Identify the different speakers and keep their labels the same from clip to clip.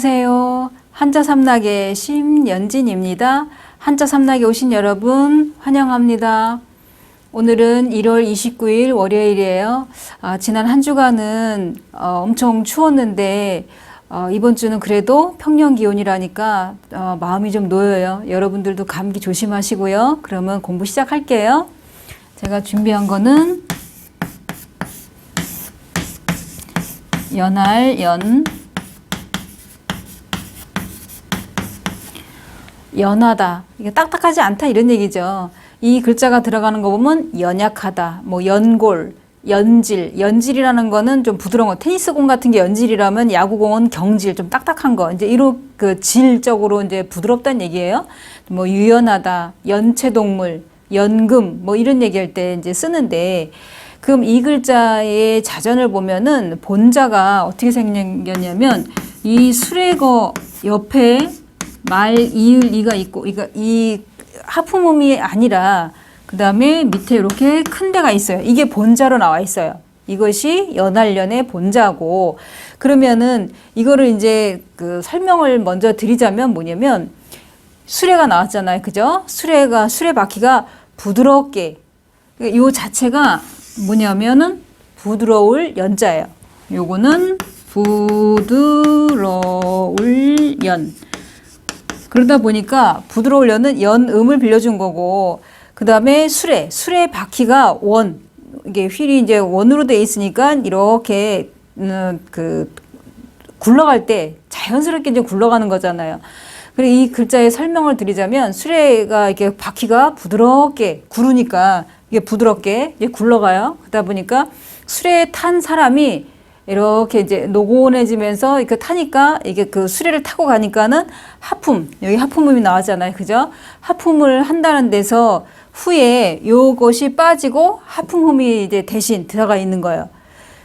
Speaker 1: 안녕하세요. 한자 삼락의 심연진입니다. 한자 삼락에 오신 여러분 환영합니다. 오늘은 1월 29일 월요일이에요. 아, 지난 한 주간은 어, 엄청 추웠는데 어, 이번 주는 그래도 평년 기온이라니까 어, 마음이 좀 놓여요. 여러분들도 감기 조심하시고요. 그러면 공부 시작할게요. 제가 준비한 거는 연할 연 연하다. 이게 딱딱하지 않다 이런 얘기죠. 이 글자가 들어가는 거 보면 연약하다, 뭐 연골, 연질. 연질이라는 거는 좀 부드러운 거. 테니스 공 같은 게 연질이라면 야구공은 경질, 좀 딱딱한 거. 이제 이런 그 질적으로 이제 부드럽다는 얘기예요. 뭐 유연하다, 연체동물, 연금, 뭐 이런 얘기할 때 이제 쓰는데 그럼 이 글자의 자전을 보면은 본자가 어떻게 생겼냐면 이 수레거 옆에 말 이을 이가 있고 이거 이 하품음이 아니라 그 다음에 밑에 이렇게 큰 데가 있어요. 이게 본자로 나와 있어요. 이것이 연할련의 본자고 그러면은 이거를 이제 그 설명을 먼저 드리자면 뭐냐면 수레가 나왔잖아요. 그죠? 수레가 수레 바퀴가 부드럽게 요 자체가 뭐냐면은 부드러울 연자예요. 요거는 부드러울 연. 그러다 보니까 부드러울 연은 연음을 빌려준 거고 그 다음에 수레 수레 바퀴가 원 이게 휠이 이제 원으로 돼 있으니까 이렇게 음, 그 굴러갈 때 자연스럽게 이제 굴러가는 거잖아요. 그리고 이 글자의 설명을 드리자면 수레가 이렇게 바퀴가 부드럽게 구르니까 이게 부드럽게 이제 굴러가요. 그러다 보니까 수레에 탄 사람이 이렇게 이제 노곤해지면서 이렇게 타니까 이게 그 수레를 타고 가니까는 하품 여기 하품음이 나왔잖아요, 그죠? 하품을 한다는 데서 후에 요것이 빠지고 하품음이 이제 대신 들어가 있는 거예요.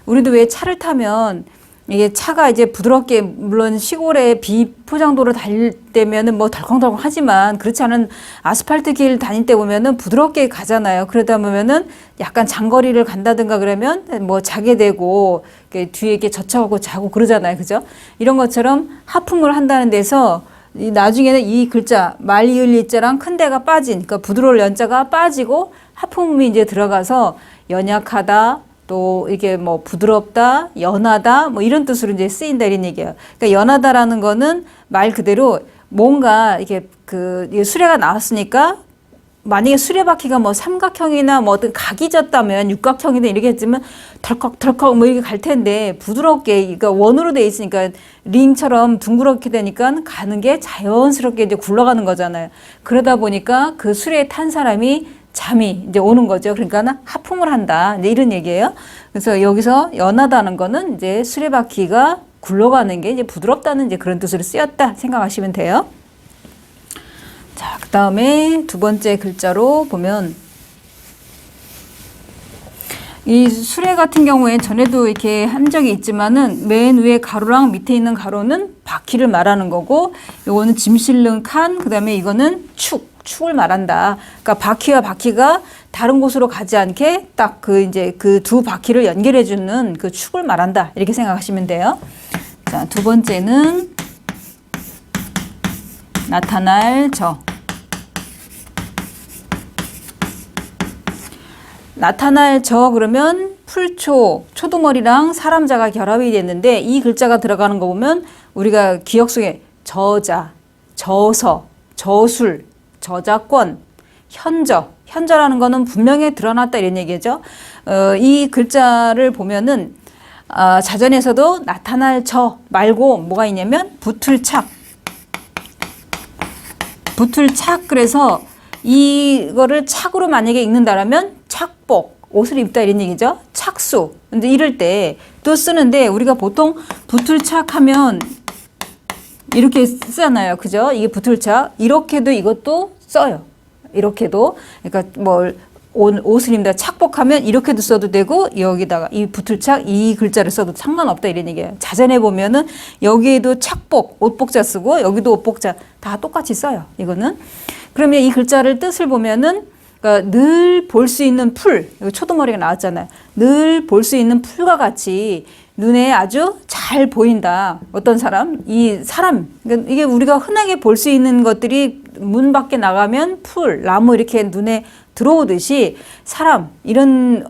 Speaker 1: 우리도 왜 차를 타면 이게 차가 이제 부드럽게 물론 시골에 비포장도로 달릴 때면은 뭐 덜컹덜컹 하지만 그렇지 않은 아스팔트 길 다닐 때 보면은 부드럽게 가잖아요. 그러다 보면은 약간 장거리를 간다든가 그러면 뭐 자게 되고 뒤에 이렇게 젖혀가고 자고 그러잖아요. 그죠? 이런 것처럼 하품을 한다는 데서 이 나중에는 이 글자 말이을리자랑 큰 데가 빠진 그러니까 부드러울 연자가 빠지고 하품음이 이제 들어가서 연약하다 또 이게 뭐 부드럽다, 연하다 뭐 이런 뜻으로 이제 쓰인다 이런 얘기예요. 그러니까 연하다라는 거는 말 그대로 뭔가 이게 그 수레가 나왔으니까 만약에 수레바퀴가 뭐 삼각형이나 뭐 어떤 각이 졌다면 육각형이나 이렇게 했지만 덜컥덜컥 뭐 이렇게 갈 텐데 부드럽게 그러니까 원으로 돼 있으니까 링처럼 둥그렇게 되니까 가는 게 자연스럽게 이제 굴러가는 거잖아요. 그러다 보니까 그 수레에 탄 사람이 잠이 이제 오는 거죠. 그러니까 하품을 한다. 이제 이런 얘기예요. 그래서 여기서 연하다는 거는 이제 수레바퀴가 굴러가는 게 이제 부드럽다는 이제 그런 뜻으로 쓰였다 생각하시면 돼요. 자, 그 다음에 두 번째 글자로 보면 이 수레 같은 경우에 전에도 이렇게 한 적이 있지만은 맨 위에 가로랑 밑에 있는 가로는 바퀴를 말하는 거고 요거는 짐 실는 칸 그 다음에 이거는 축 축을 말한다. 그러니까 바퀴와 바퀴가 다른 곳으로 가지 않게 딱 그 이제 그 두 바퀴를 연결해 주는 그 축을 말한다. 이렇게 생각하시면 돼요. 자, 두 번째는 나타날 저. 나타날 저 그러면 풀초, 초두머리랑 사람자가 결합이 됐는데 이 글자가 들어가는 거 보면 우리가 기억 속에 저자, 저서, 저술, 저작권, 현저, 현저라는 거는 분명히 드러났다 이런 얘기죠. 어, 이 글자를 보면은 어, 자전에서도 나타날 저 말고 뭐가 있냐면 붙을 착, 붙을 착 그래서 이거를 착으로 만약에 읽는다라면 착복 옷을 입다 이런 얘기죠. 착수. 근데 이럴 때 또 쓰는데 우리가 보통 붙을 착하면 이렇게 쓰잖아요. 그죠? 이게 붙을착. 이렇게도 이것도 써요. 이렇게도. 그러니까 뭘 옷, 옷을 입는다 착복하면 이렇게도 써도 되고 여기다가 이 붙을착 이 글자를 써도 상관없다 이런 얘기예요. 자전에 보면은 여기에도 착복 옷복자 쓰고 여기도 옷복자 다 똑같이 써요. 이거는 그러면 이 글자를 뜻을 보면은 그러니까 늘 볼 수 있는 풀, 여기 초도머리가 나왔잖아요. 늘 볼 수 있는 풀과 같이 눈에 아주 잘 보인다. 어떤 사람? 이 사람. 그러니까 이게 우리가 흔하게 볼 수 있는 것들이 문 밖에 나가면 풀, 나무 이렇게 눈에 들어오듯이 사람 이런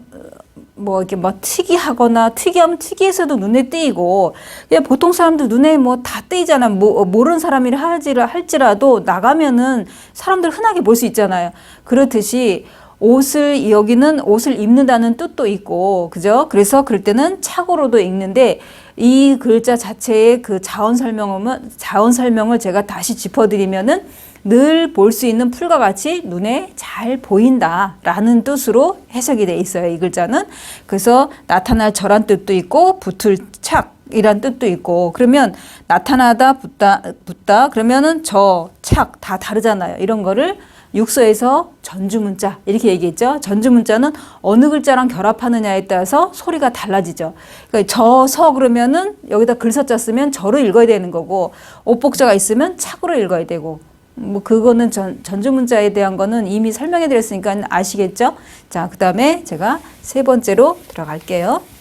Speaker 1: 뭐 이렇게 뭐 특이하거나 특이하면 특이해서도 눈에 띄고 그냥 보통 사람들 눈에 뭐 다 띄잖아 뭐 모르는 사람이라 할지라 할지라도 나가면은 사람들 흔하게 볼 수 있잖아요 그렇듯이 옷을 여기는 옷을 입는다는 뜻도 있고 그죠 그래서 그럴 때는 착오로도 읽는데 이 글자 자체의 그 자원 설명은 자원 설명을 제가 다시 짚어드리면은 늘 볼 수 있는 풀과 같이 눈에 잘 보인다라는 뜻으로 해석이 돼 있어요. 이 글자는 그래서 나타날 절한 뜻도 있고 붙을 착 이란 뜻도 있고 그러면 나타나다 붙다 붙다 그러면은 저 착 다 다르잖아요. 이런 거를 육서에서 전주문자 이렇게 얘기했죠. 전주문자는 어느 글자랑 결합하느냐에 따라서 소리가 달라지죠. 그러니까 저서 그러면은 여기다 글서자 쓰면 저로 읽어야 되는 거고 옷복자가 있으면 착으로 읽어야 되고 뭐 그거는 전, 전주문자에 대한 거는 이미 설명해 드렸으니까 아시겠죠? 자, 그 다음에 제가 세 번째로 들어갈게요.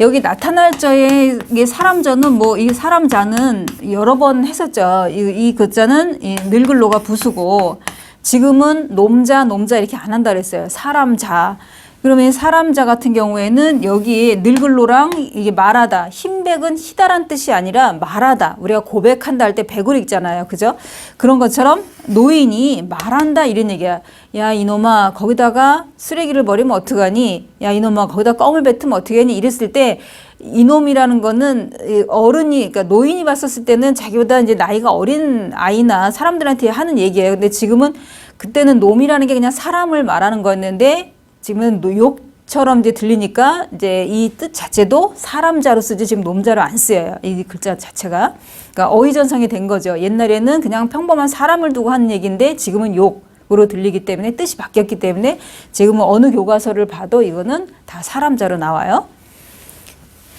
Speaker 1: 여기 나타날 자의 사람자는 뭐 이 사람자는 여러 번 했었죠. 이, 이 글자는 이 늙을로가 부수고 지금은 놈자 놈자 이렇게 안 한다 그랬어요. 사람자. 그러면 사람자 같은 경우에는 여기 늙을로랑 이게 말하다 흰백은 희다란 뜻이 아니라 말하다. 우리가 고백한다 할 때 백을 읽잖아요. 그죠? 그런 것처럼 노인이 말한다 이런 얘기야. 야 이놈아 거기다가 쓰레기를 버리면 어떡하니? 야 이놈아 거기다 껌을 뱉으면 어떡하니? 이랬을 때 이놈이라는 거는 어른이 그러니까 노인이 봤었을 때는 자기보다 이제 나이가 어린 아이나 사람들한테 하는 얘기예요. 근데 지금은 그때는 놈이라는 게 그냥 사람을 말하는 거였는데 지금은 욕처럼 이제 들리니까 이제 이 뜻 자체도 사람자로 쓰지 지금 놈자로 안 쓰여요. 이 글자 자체가. 그러니까 어휘전성이 된 거죠. 옛날에는 그냥 평범한 사람을 두고 하는 얘기인데 지금은 욕 으로 들리기 때문에 뜻이 바뀌었기 때문에 지금은 어느 교과서를 봐도 이거는 다 사람자로 나와요.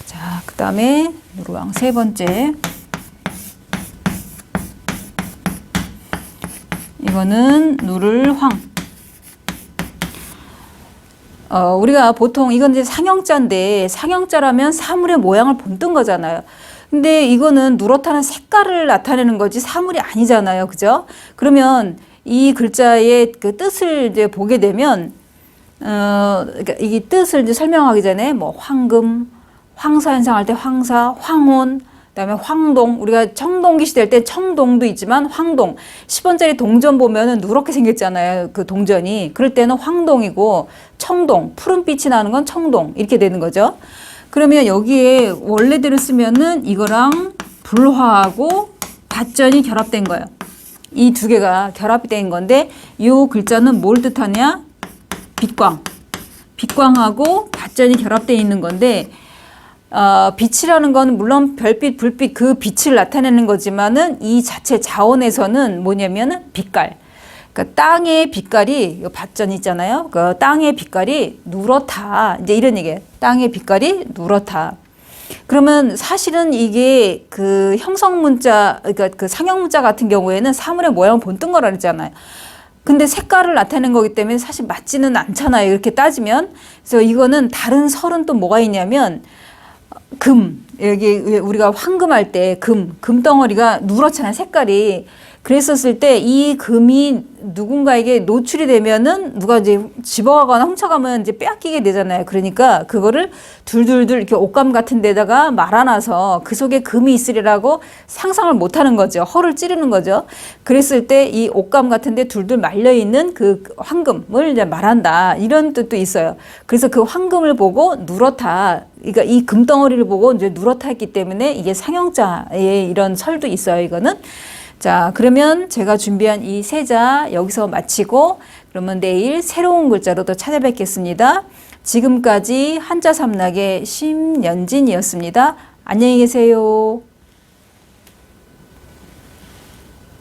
Speaker 1: 자, 그 다음에 누르왕 세 번째. 이거는 누를 황. 어, 우리가 보통 이건 이제 상형자인데 상형자라면 사물의 모양을 본뜬 거잖아요. 근데 이거는 누렇다는 색깔을 나타내는 거지 사물이 아니잖아요. 그죠? 그러면 이 글자의 그 뜻을 이제 보게 되면 어, 그러니까 이 뜻을 이제 설명하기 전에 뭐 황금, 황사 현상 할 때 황사, 황혼, 그다음에 황동. 우리가 청동기 시대 때 청동도 있지만 황동. 10원짜리 동전 보면은 누렇게 생겼잖아요 그 동전이. 그럴 때는 황동이고 청동. 푸른빛이 나는 건 청동. 이렇게 되는 거죠. 그러면 여기에 원래대로 쓰면은 이거랑 불화하고 밭전이 결합된 거예요. 이 두 개가 결합이 된 건데 이 글자는 뭘 뜻하냐? 빛광. 빛광하고 밭전이 결합되어 있는 건데 어, 빛이라는 건 물론 별빛, 불빛 그 빛을 나타내는 거지만은 이 자체 자원에서는 뭐냐면은 빛깔. 그러니까 땅의 빛깔이 요 밭전 있잖아요. 그 땅의 빛깔이 누렇다. 이제 이런 얘기예요. 땅의 빛깔이 누렇다. 그러면 사실은 이게 그 형성 문자, 그러니까 그 상형 문자 같은 경우에는 사물의 모양을 본뜬 거라 그랬잖아요. 근데 색깔을 나타내는 거기 때문에 사실 맞지는 않잖아요. 이렇게 따지면. 그래서 이거는 다른 설은 또 뭐가 있냐면 금. 여기 우리가 황금할 때 금. 금덩어리가 누렇잖아요 색깔이 그랬었을 때 이 금이 누군가에게 노출이 되면은 누가 이제 집어가거나 훔쳐가면 이제 빼앗기게 되잖아요. 그러니까 그거를 둘둘둘 이렇게 옷감 같은 데다가 말아놔서 그 속에 금이 있으리라고 상상을 못 하는 거죠. 허를 찌르는 거죠. 그랬을 때 이 옷감 같은 데 둘둘 말려 있는 그 황금을 이제 말한다. 이런 뜻도 있어요. 그래서 그 황금을 보고 누렇다. 그러니까 이 금덩어리를 보고 이제 누렇다 했기 때문에 이게 상형자의 이런 설도 있어요. 이거는. 자, 그러면 제가 준비한 이 세자 여기서 마치고 그러면 내일 새로운 글자로 또 찾아뵙겠습니다. 지금까지 한자 삼락의 심연진이었습니다. 안녕히 계세요.